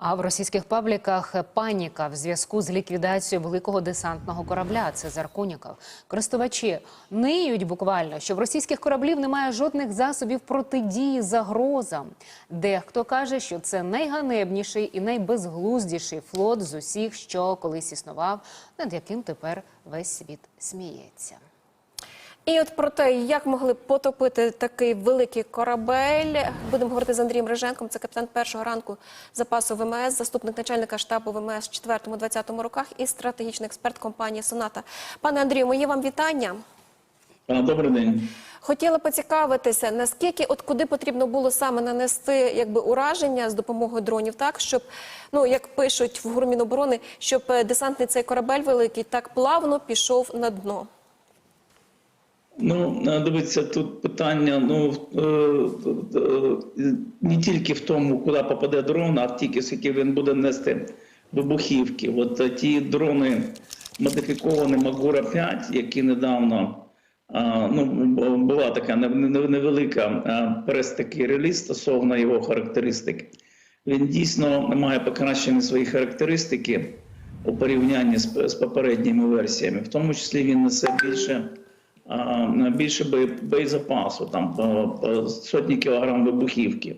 А в російських пабліках паніка в зв'язку з ліквідацією великого десантного корабля. Це Заркуніков. Користувачі ниють буквально, що в російських кораблів немає жодних засобів протидії загрозам. Дехто каже, що це найганебніший і найбезглуздіший флот з усіх, що колись існував, над яким тепер весь світ сміється. І от про те, як могли потопити такий великий корабель, будемо говорити з Андрієм Риженком. Це капітан першого ранку запасу ВМС, заступник начальника штабу ВМС в 4-20 роках і стратегічний експерт компанії Соната. Пане Андрію, мої вам вітання. Добрий день. Хотіла поцікавитися, наскільки от куди потрібно було саме нанести якби ураження з допомогою дронів, так щоб ну як пишуть в Гурміноборони, щоб е, десантний цей корабель великий так плавно пішов на дно. Ну, е, дивіться, тут питання ну, е, е, не тільки в тому, куди попаде дрон, а тільки скільки він буде нести вибухівки. От ті дрони модифіковані Магура 5, які недавно ну, була така нев- нев- невелика а, такий реліз стосовно його характеристик. Він дійсно має покращені свої характеристики у порівнянні з, попередніми версіями. В тому числі він несе більше більше боєзапасу, там по- по сотні кілограм вибухівки.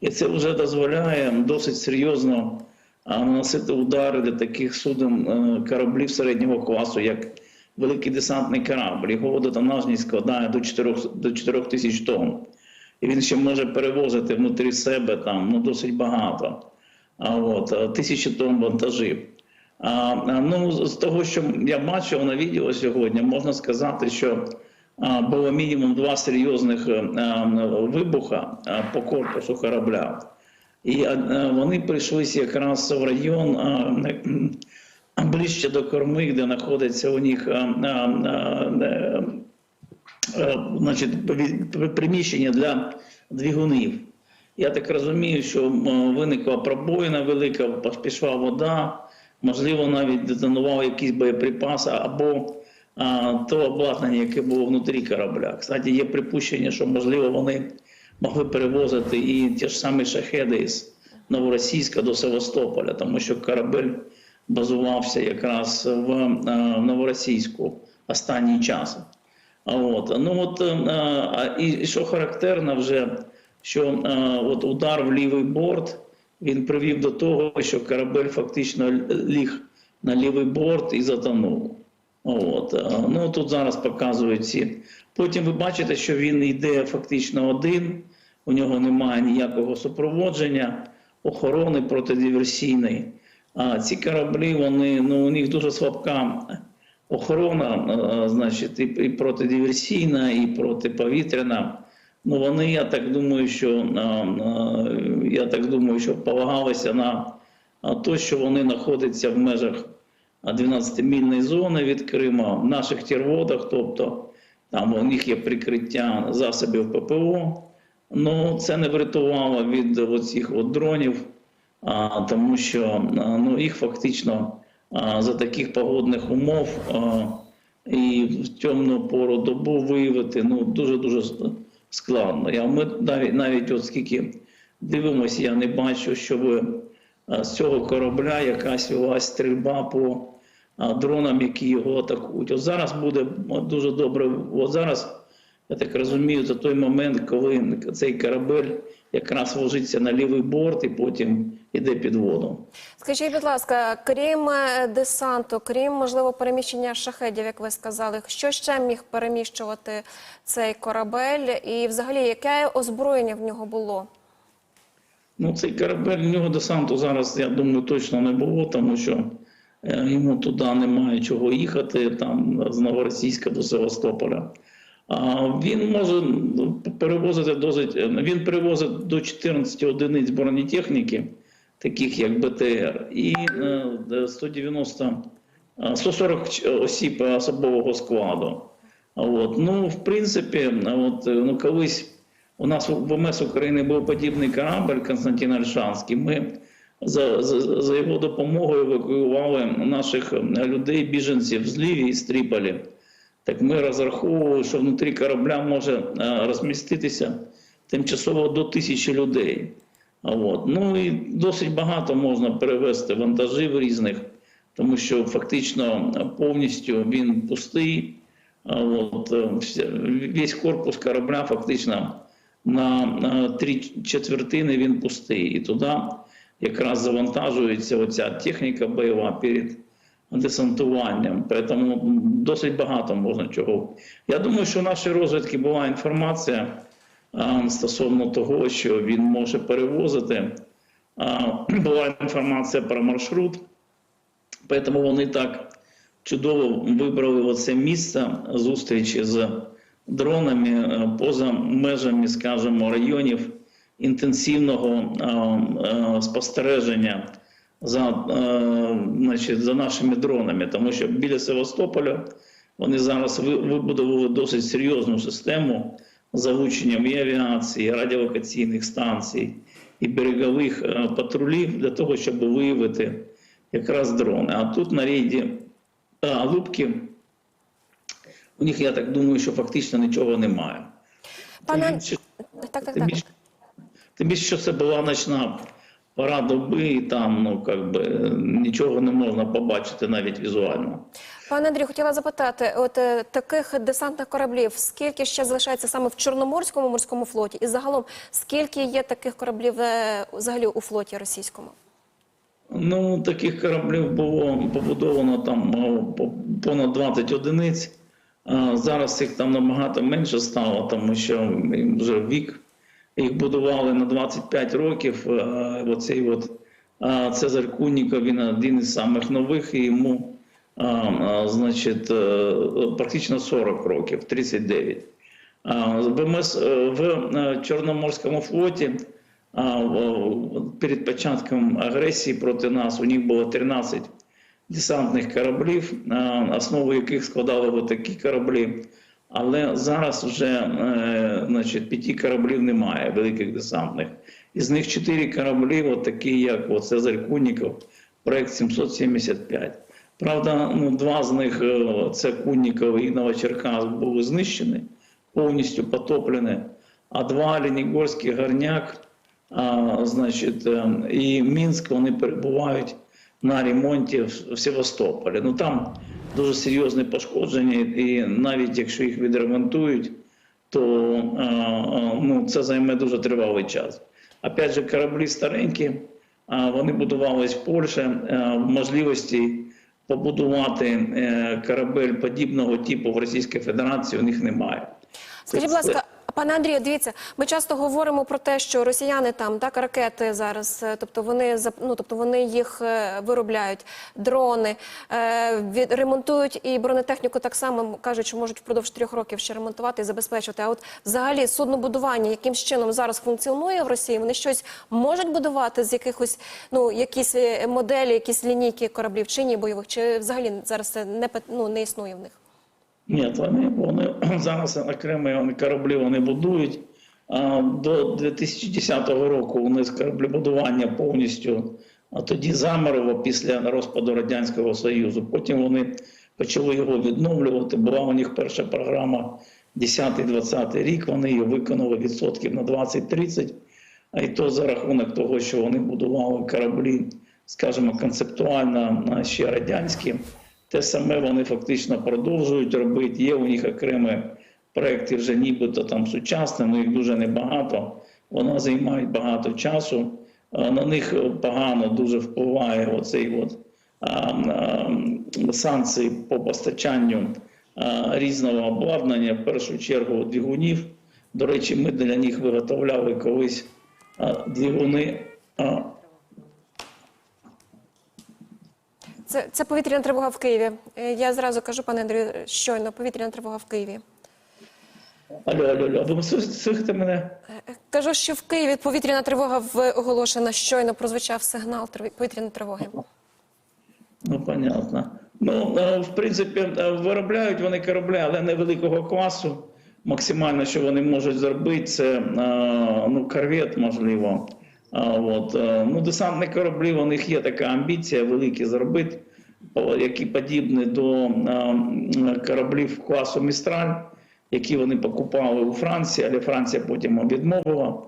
І це вже дозволяє досить серйозно наносити удари для таких суден е, кораблів середнього класу, як великий десантний корабль. Його водотонажність складає до 4, до 4 тисяч тонн. І він ще може перевозити внутрі себе там ну, досить багато. А от тисячі тонн вантажів. А, а, ну, з того, що я бачив на відео сьогодні, можна сказати, що а, було мінімум два серйозних е, а, вибуха а, по корпусу корабля. І а, а, вони прийшлися якраз в район а, а, ближче до корми, де знаходиться у них а, а, а, е, е, значить, приміщення для двигунів. Я так розумію, що виникла пробоїна велика, пішла вода, можливо, навіть детонував якийсь боєприпас або а, то обладнання, яке було внутрі корабля. Кстати, є припущення, що можливо вони могли перевозити і ті ж самі шахеди з Новоросійська до Севастополя, тому що корабель базувався якраз в а, Новоросійську останній час. А От. Ну, от, а, і що характерно вже, що е, от удар в лівий борт він привів до того, що корабель фактично ліг на лівий борт і затонув. От. е, Ну, тут зараз показують ці. Потім ви бачите, що він йде фактично один, у нього немає ніякого супроводження, охорони протидиверсійної. А ці кораблі, вони, ну, у них дуже слабка охорона, е, значить, і, протидиверсійна, і протиповітряна. Ну, вони, я так думаю, що я так думаю, що полагалися на те, що вони знаходяться в межах 12-мільної зони від Крима, в наших тірводах, тобто там у них є прикриття засобів ППО. Ну, це не врятувало від оцих от дронів, а, тому що ну, їх фактично а, за таких погодних умов а, і в темну пору добу виявити ну, дуже-дуже складно. Я, ми навіть, навіть от скільки дивимося, я не бачу, щоб з цього корабля якась велась стрільба по дронам, які його атакують. От зараз буде дуже добре. От зараз я так розумію, за той момент, коли цей корабель якраз ложиться на лівий борт і потім йде під воду. Скажіть, будь ласка, крім е, десанту, крім можливо переміщення шахедів, як ви сказали, що ще міг переміщувати цей корабель, і взагалі яке озброєння в нього було? Ну, цей корабель, в нього десанту зараз, я думаю, точно не було, тому що е, йому туди немає чого їхати, там з Новоросійська до Севастополя. Він може перевозити досить. е, Він перевозить до 14 одиниць бронетехніки, таких як БТР, і е, 190, е, 140 осіб особового складу. От. Ну, в принципі, от, е, ну, колись у нас в ВМС України був подібний корабль Константин Альшанський. Ми за, за, за його допомогою евакуювали наших е, людей, біженців з Лівії з Тріполі. Так ми розраховували, що внутрі корабля може е, розміститися тимчасово до тисячі людей. От. Ну і досить багато можна перевезти вантажів різних, тому що фактично повністю він пустий. От, е, весь корпус корабля фактично на, три четвертини він пустий. І туди якраз завантажується оця техніка бойова перед десантуванням. Тому досить багато можна чого. Я думаю, що в нашій розвідці була інформація стосовно того, що він може перевозити. Була інформація про маршрут, тому вони так чудово вибрали оце місце зустрічі з дронами поза межами, скажімо, районів інтенсивного спостереження за, е, значить, за нашими дронами, тому що біля Севастополя вони зараз ви- вибудували досить серйозну систему з залученням і авіації, і радіолокаційних станцій, і берегових е, патрулів для того, щоб виявити якраз дрони. А тут на рейді а, Лубки, у них, я так думаю, що фактично нічого немає. Пане Тим більше- так, так, так. тим більше, що це була ночна пора доби, і там ну, как би, нічого не можна побачити навіть візуально. Пане Андрію, хотіла запитати, от е, таких десантних кораблів, скільки ще залишається саме в Чорноморському морському флоті, і загалом скільки є таких кораблів е, взагалі у флоті російському? Ну, таких кораблів було побудовано там по- понад 20 одиниць. А зараз їх там набагато менше стало, тому що вже вік їх будували на 25 років. Оцей от а, Цезарь Куніков, він один із самих нових, і йому а, значить, е, практично 40 років, 39. А, В, е, е, Чорноморському флоті перед початком агресії проти нас у них було 13 десантних кораблів, основу яких складали такі кораблі. Але зараз вже е, значить, п'яти кораблів немає, великих десантних. Із них чотири кораблі, от такі, як Цезарь Куніков, проект 775. Правда, ну, два з них е, це Кунніков і Новочеркас були знищені, повністю потоплені, а два Ленігорський горняк, а, значить, е, і Мінськ вони перебувають на ремонті в Севастополі. Ну там дуже серйозне пошкодження, і навіть якщо їх відремонтують, то е, е, ну, це займе дуже тривалий час. Опять же, кораблі старенькі, вони будувались в Польщі, е, можливості побудувати корабель подібного типу в Російській Федерації у них немає. Скажіть, будь ласка, пане Андрію, дивіться, ми часто говоримо про те, що росіяни там так ракети зараз, е, тобто вони ну, тобто вони їх е, виробляють, дрони е, від, ремонтують і бронетехніку так само кажуть, що можуть впродовж трьох років ще ремонтувати і забезпечувати. А от взагалі суднобудування яким чином зараз функціонує в Росії? Вони щось можуть будувати з якихось ну якісь моделі, якісь лінійки кораблів чи ні бойових, чи взагалі зараз це не ну, не існує в них? Ні, вони, вони зараз окремі кораблі вони будують. До 2010 року вони з кораблебудування повністю а тоді замерло після розпаду Радянського Союзу. Потім вони почали його відновлювати. Була у них перша програма 10-20 рік. Вони її виконали відсотків на 20-30. А й то за рахунок того, що вони будували кораблі, скажімо, концептуально ще радянські. Те саме вони фактично продовжують робити. Є у них окремі проекти вже нібито там сучасні, але їх дуже небагато. Вони займають багато часу. На них погано дуже впливає оцей от а, а, санкції по постачанню а, різного обладнання, в першу чергу двигунів. До речі, ми для них виготовляли колись двигуни. Це, це повітряна тривога в Києві. Е, Я зразу кажу, пане Андрію, щойно повітряна тривога в Києві. Алло, алло, алло, ви слухаєте мене? Е, Кажу, що в Києві повітряна тривога в- оголошена. Щойно прозвучав сигнал повітряної тривоги. Ну, понятно. Ну, е, в принципі, е, виробляють вони кораблі, але невеликого класу. Максимально, що вони можуть зробити, це е, ну, корвет, можливо. А, от, е, ну, десантні кораблі, у них є така амбіція великі зробити, які подібні до е, кораблів класу Містраль, які вони покупали у Франції, але Франція потім відмовила.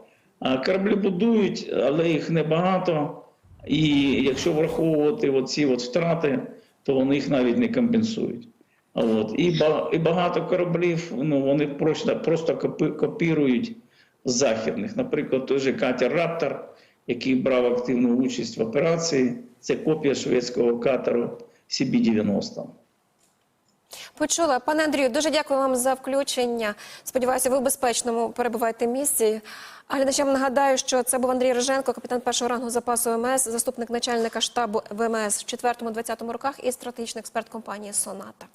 Кораблі будують, але їх небагато. І якщо враховувати от втрати, то вони їх навіть не компенсують. От. І, ба- і багато кораблів ну, вони просто, просто копі- копірують західних. Наприклад, той же катер Раптор, який брав активну участь в операції, це копія шведського катеру CB-90. Почула. Пане Андрію, дуже дякую вам за включення. Сподіваюся, ви в безпечному перебуваєте місці. Глядачам нагадаю, що це був Андрій Риженко, капітан першого рангу запасу ВМС, заступник начальника штабу ВМС в 4-20 роках і стратегічний експерт компанії Соната.